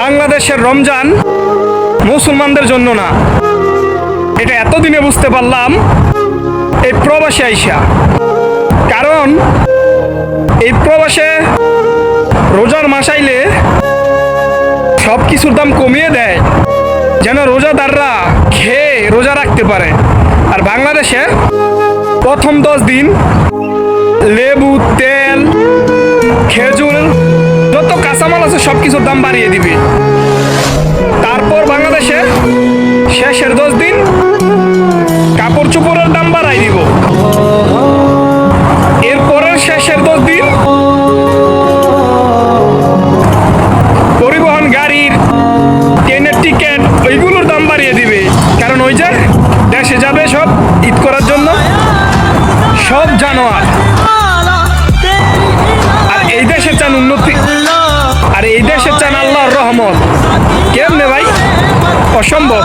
বাংলাদেশের রমজান মুসলমানদের জন্য না। এটা এতদিনে বুঝতে পারলাম, এই প্রবাসে আইসা। কারণ, এই প্রবাসে রোজার মাসাইলে সব কিছুর দাম কমিয়ে দেয়, যেন রোজাদাররা খেয়ে রোজা রাখতে পারে। আর বাংলাদেশে প্রথম দশ দিন কাঁচামাল আছে সব কিছুর দাম বাড়িয়ে দিবে। তারপর বাংলাদেশে শেষের দশ দিন কাপড় চোপড়ের দাম বাড়াই দিব। এরপরের শেষের দশ দিন পরিবহন গাড়ির ট্রেনের টিকিট, ওইগুলোর দাম বাড়িয়ে দিবে। কারণ ওই যে দেশে যাবে সব ঈদ করার জন্য। সব জানোয়ার। চান আল্লাহর রহমত। কেমনে ভাই? অসম্ভব।